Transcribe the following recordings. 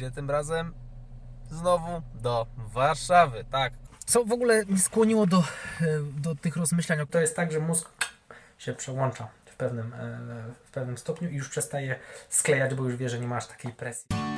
Gdzie tym razem? Znowu do Warszawy, tak. Co w ogóle mnie skłoniło do, e, do tych rozmyślań? To jest tak, że mózg się przełącza w pewnym, e, w pewnym stopniu i już przestaje sklejać, bo już wie, że nie masz takiej presji.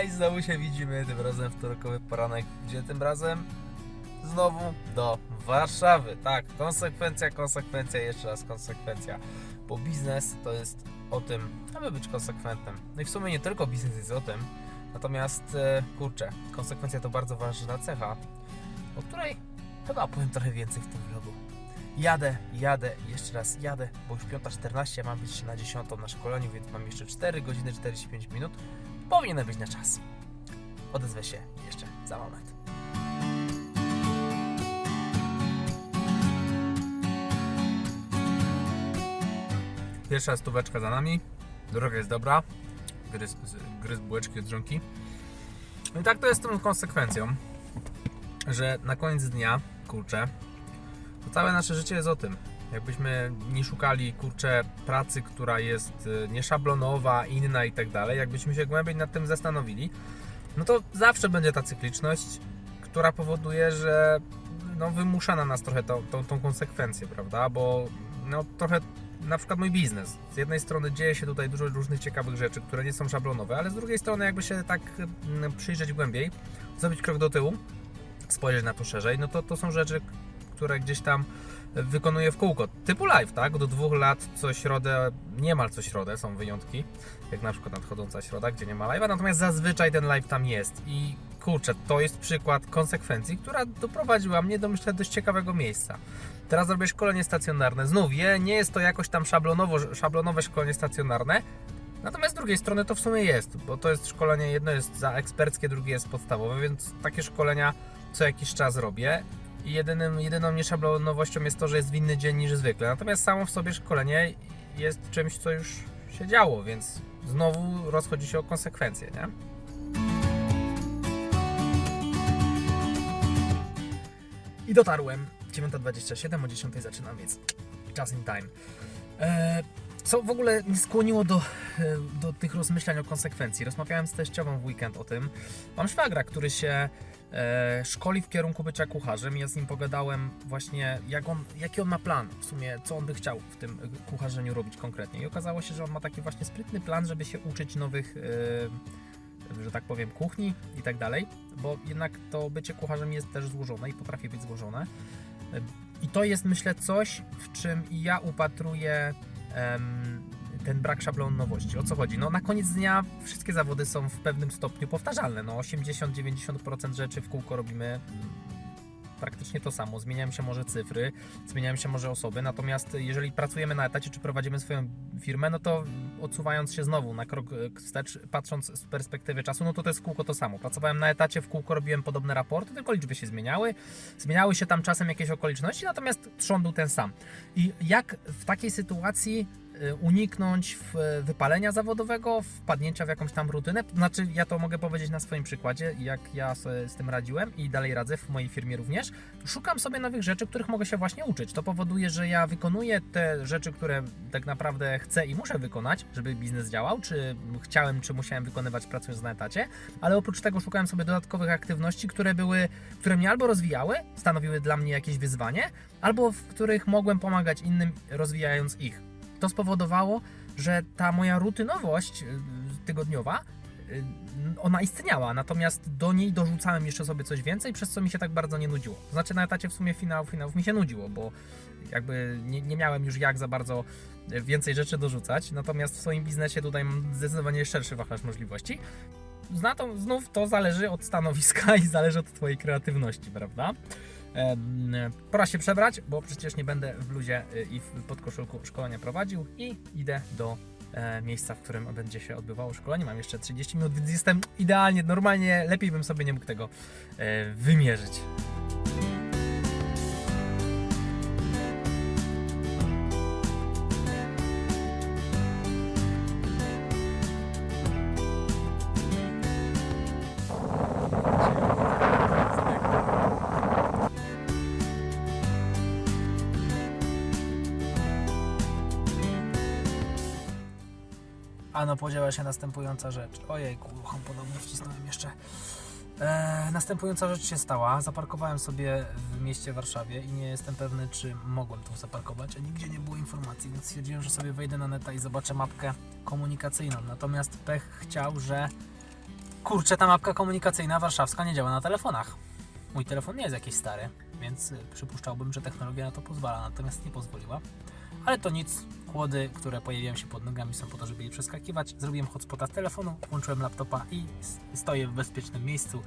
Aj, znowu się widzimy, tym razem wtorkowy poranek. Gdzie tym razem? Znowu do Warszawy. Tak, konsekwencja, konsekwencja, jeszcze raz konsekwencja. Bo biznes to jest o tym, aby być konsekwentnym. No i w sumie nie tylko biznes jest o tym, natomiast e, kurczę, konsekwencja to bardzo ważna cecha, o której chyba powiem trochę więcej w tym vlogu. Jadę, jadę, jeszcze raz jadę, bo już 5.14, mam być na 10 na szkoleniu, więc mam jeszcze 4 godziny 45 minut. Powinienem być na czas. Odezwę się jeszcze za moment. Pierwsza stóweczka za nami. Droga jest dobra. Gryz, gryz bułeczki od. No i tak to jest tą konsekwencją, że na koniec dnia, kurczę, to całe nasze życie jest o tym. Jakbyśmy nie szukali, kurczę, pracy, która jest y, nieszablonowa, inna i tak dalej, jakbyśmy się głębiej nad tym zastanowili, no to zawsze będzie ta cykliczność, która powoduje, że no, wymusza na nas trochę tą, tą, tą konsekwencję, prawda? Bo no, trochę na przykład mój biznes. Z jednej strony dzieje się tutaj dużo różnych ciekawych rzeczy, które nie są szablonowe, ale z drugiej strony jakby się tak mm, przyjrzeć głębiej, zrobić krok do tyłu, spojrzeć na to szerzej, no to to są rzeczy, które gdzieś tam wykonuję w kółko. Typu live, tak? Do dwóch lat co środę, niemal co środę, są wyjątki, jak na przykład nadchodząca środa, gdzie nie ma live'a, natomiast zazwyczaj ten live tam jest i kurczę, to jest przykład konsekwencji, która doprowadziła mnie do myślę dość ciekawego miejsca. Teraz robię szkolenie stacjonarne. Znów, je, nie jest to jakoś tam szablonowo, szablonowe szkolenie stacjonarne, natomiast z drugiej strony to w sumie jest, bo to jest szkolenie, jedno jest za eksperckie, drugie jest podstawowe, więc takie szkolenia co jakiś czas robię i jedynym, jedyną nieszablonowością jest to, że jest w inny dzień niż zwykle. Natomiast samo w sobie szkolenie jest czymś, co już się działo, więc znowu rozchodzi się o konsekwencje, nie? I dotarłem. 9.27, o 10.00 zaczynam, więc just in time. Eee, co w ogóle mnie skłoniło do, e, do tych rozmyślań o konsekwencji? Rozmawiałem z teściową w weekend o tym. Mam szwagra, który się szkoli w kierunku bycia kucharzem. Ja z nim pogadałem właśnie, jak on, jaki on ma plan, w sumie, co on by chciał w tym e, kucharzeniu robić konkretnie. I okazało się, że on ma taki właśnie sprytny plan, żeby się uczyć nowych, e, że tak powiem, kuchni i tak dalej, bo jednak to bycie kucharzem jest też złożone i potrafi być złożone. E, I to jest, myślę, coś, w czym ja upatruję ten brak szablonowości. O co chodzi? No na koniec dnia wszystkie zawody są w pewnym stopniu powtarzalne. No 80-90% rzeczy w kółko robimy praktycznie to samo. Zmieniają się może cyfry, zmieniają się może osoby, natomiast jeżeli pracujemy na etacie, czy prowadzimy swoją firmę, no to odsuwając się znowu na krok e, wstecz, patrząc z perspektywy czasu, no to to jest w kółko to samo. Pracowałem na etacie, w kółko robiłem podobne raporty, tylko liczby się zmieniały, zmieniały się tam czasem jakieś okoliczności, natomiast trzon był ten sam. I jak w takiej sytuacji uniknąć w- wypalenia zawodowego, wpadnięcia w jakąś tam rutynę. Znaczy, ja to mogę powiedzieć na swoim przykładzie, jak ja z tym radziłem i dalej radzę w mojej firmie również. Szukam sobie nowych rzeczy, których mogę się właśnie uczyć. To powoduje, że ja wykonuję te rzeczy, które tak naprawdę chcę i muszę wykonać, żeby biznes działał, czy chciałem, czy musiałem wykonywać pracując na etacie, ale oprócz tego szukałem sobie dodatkowych aktywności, które były, które mnie albo rozwijały, stanowiły dla mnie jakieś wyzwanie, albo w których mogłem pomagać innym, rozwijając ich. To spowodowało, że ta moja rutynowość y, tygodniowa, y, ona istniała, natomiast do niej dorzucałem jeszcze sobie coś więcej, przez co mi się tak bardzo nie nudziło. Znaczy na etacie w sumie finał, finałów mi się nudziło, bo jakby nie, nie miałem już jak za bardzo więcej rzeczy dorzucać, natomiast w swoim biznesie tutaj mam zdecydowanie szerszy wachlarz możliwości. Znów to zależy od stanowiska i zależy od Twojej kreatywności, prawda? Pora się przebrać, bo przecież nie będę w bluzie y, i w podkoszulku szkolenia prowadził i idę do e, miejsca, w którym będzie się odbywało szkolenie. Mam jeszcze 30 minut, więc jestem idealnie, normalnie lepiej bym sobie nie mógł tego e, wymierzyć. A no podziała się następująca rzecz. Ojejku, podobnie wcisnąłem jeszcze. E, następująca rzecz się stała. Zaparkowałem sobie w mieście Warszawie i nie jestem pewny, czy mogłem tu zaparkować, a nigdzie nie było informacji, więc stwierdziłem, że sobie wejdę na neta i zobaczę mapkę komunikacyjną. Natomiast pech chciał, że kurczę, ta mapka komunikacyjna warszawska nie działa na telefonach. Mój telefon nie jest jakiś stary, więc przypuszczałbym, że technologia na to pozwala, natomiast nie pozwoliła. Ale to nic, kłody, które pojawiają się pod nogami są po to, żeby je przeskakiwać. Zrobiłem hotspota z telefonu, włączyłem laptopa i stoję w bezpiecznym miejscu.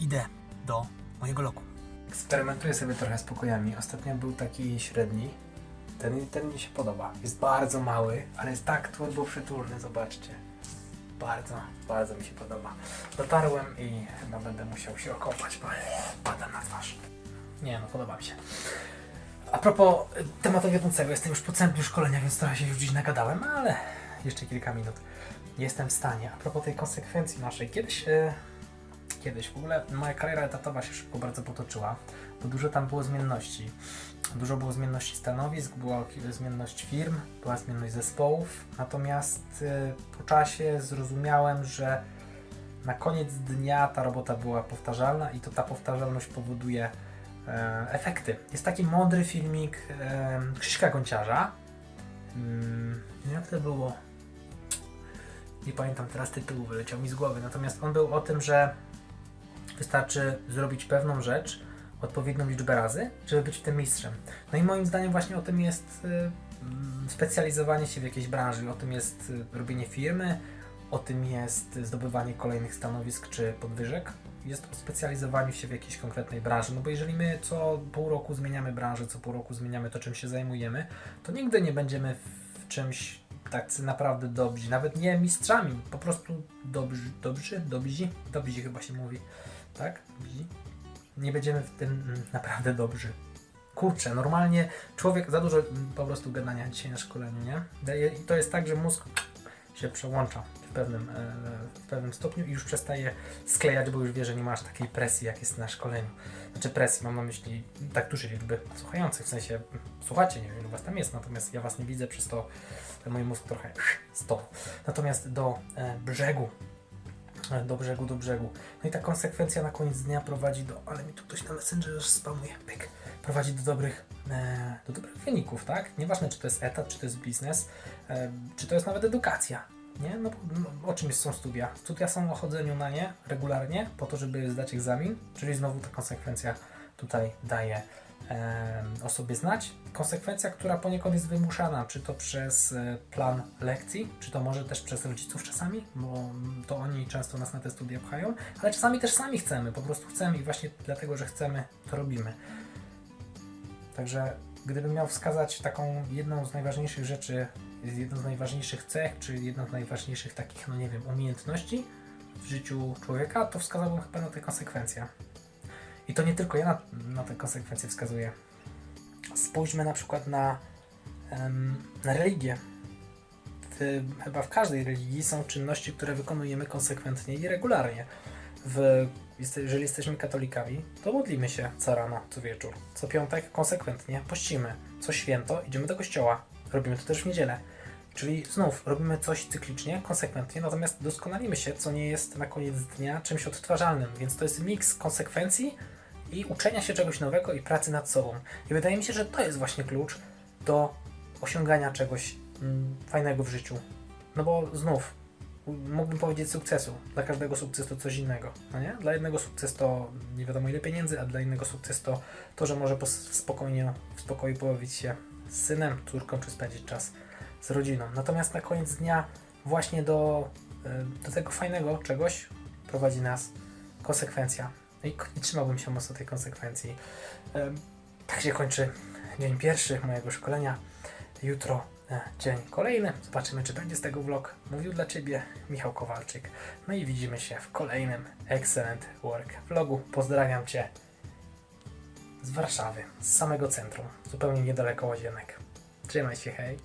Idę do mojego loku. Eksperymentuję sobie trochę z pokojami. Ostatnio był taki średni. Ten, ten mi się podoba. Jest bardzo mały, ale jest tak turbo przytulny, zobaczcie. Bardzo, bardzo mi się podoba. Dotarłem i chyba będę musiał się okopać, bo pada na twarz. Nie no, podoba mi się. A propos y, tematu wiodącego, jestem już po centrum szkolenia, więc trochę się już dziś nagadałem, ale jeszcze kilka minut. Jestem w stanie. A propos tej konsekwencji naszej, kiedyś, e, kiedyś w ogóle moja kariera etatowa się szybko bardzo potoczyła, bo dużo tam było zmienności. Dużo było zmienności stanowisk, była zmienność firm, była zmienność zespołów, natomiast e, po czasie zrozumiałem, że na koniec dnia ta robota była powtarzalna i to ta powtarzalność powoduje e, efekty. Jest taki mądry filmik e, Krzyśka Gonciarza. Mm, jak to było? Nie pamiętam teraz tytułu, wyleciał mi z głowy. Natomiast on był o tym, że wystarczy zrobić pewną rzecz odpowiednią liczbę razy, żeby być w tym mistrzem. No i moim zdaniem właśnie o tym jest y, mm, specjalizowanie się w jakiejś branży, o tym jest y, robienie firmy, o tym jest zdobywanie kolejnych stanowisk czy podwyżek. Jest o specjalizowaniu się w jakiejś konkretnej branży. No bo jeżeli my co pół roku zmieniamy branżę, co pół roku zmieniamy to, czym się zajmujemy, to nigdy nie będziemy w czymś tacy naprawdę dobrzy. Nawet nie mistrzami, po prostu dobrzy, dobrzy, dobrzy, dobrzy chyba się mówi. Tak? Dobrzy? Nie będziemy w tym mm, naprawdę dobrzy. Kurczę, normalnie człowiek za dużo mm, po prostu gadania dzisiaj na szkoleniu, nie? I to jest tak, że mózg się przełącza w pewnym, e, w pewnym stopniu i już przestaje sklejać, bo już wie, że nie masz takiej presji, jak jest na szkoleniu. Znaczy presji, mam na myśli tak dużej liczby słuchających, w sensie słuchacie, nie wiem ilu was tam jest, natomiast ja was nie widzę, przez to ten mój mózg trochę stop. Natomiast do e, brzegu, e, do brzegu, do brzegu. No i ta konsekwencja na koniec dnia prowadzi do, ale mi tu ktoś na Messengerze spamuje, pyk, prowadzi do dobrych, e, do dobrych wyników, tak? Nieważne, czy to jest etat, czy to jest biznes, e, czy to jest nawet edukacja. Nie? No, no, o czym są studia? Studia są o chodzeniu na nie regularnie, po to, żeby zdać egzamin, czyli znowu ta konsekwencja tutaj daje e, znać. Konsekwencja, która poniekąd jest wymuszana, czy to przez e, plan lekcji, czy to może też przez rodziców czasami, bo mm, to oni często nas na te studia pchają, ale czasami też sami chcemy, po prostu chcemy i właśnie dlatego, że chcemy, to robimy. Także gdybym miał wskazać taką jedną z najważniejszych rzeczy, jedną z najważniejszych cech, czy jedną z najważniejszych takich, no nie wiem, umiejętności w życiu człowieka, to wskazałbym chyba na te konsekwencje. I to nie tylko ja na, na te konsekwencje wskazuję. Spójrzmy na przykład na, na religię. W, chyba w każdej religii są czynności, które wykonujemy konsekwentnie i regularnie. W, jest- jeżeli jesteśmy katolikami, to modlimy się co rano, co wieczór. Co piątek konsekwentnie pościmy. Co święto idziemy do kościoła. Robimy to też w niedzielę. Czyli znów robimy coś cyklicznie, konsekwentnie, natomiast doskonalimy się, co nie jest na koniec dnia czymś odtwarzalnym. Więc to jest miks konsekwencji i uczenia się czegoś nowego i pracy nad sobą. I wydaje mi się, że to jest właśnie klucz do osiągania czegoś mm, fajnego w życiu. No bo znów, mógłbym powiedzieć sukcesu. Dla każdego sukces to coś innego, no nie? Dla jednego sukces to nie wiadomo ile pieniędzy, a dla innego sukces to to, że może spokojnie, w spokoju pobawić się z synem, córką, czy spędzić czas z rodziną. Natomiast na koniec dnia właśnie do, y, do tego fajnego czegoś prowadzi nas konsekwencja. No I, i trzymałbym się mocno tej konsekwencji. Em, Tak się kończy dzień pierwszy mojego szkolenia. Jutro e, dzień kolejny. Zobaczymy, czy będzie z tego vlog. Mówił dla Ciebie Michał Kowalczyk. No i widzimy się w kolejnym Excellent Work vlogu. Pozdrawiam Cię z Warszawy, z samego centrum, zupełnie niedaleko Łazienek. Trzymaj się, hej!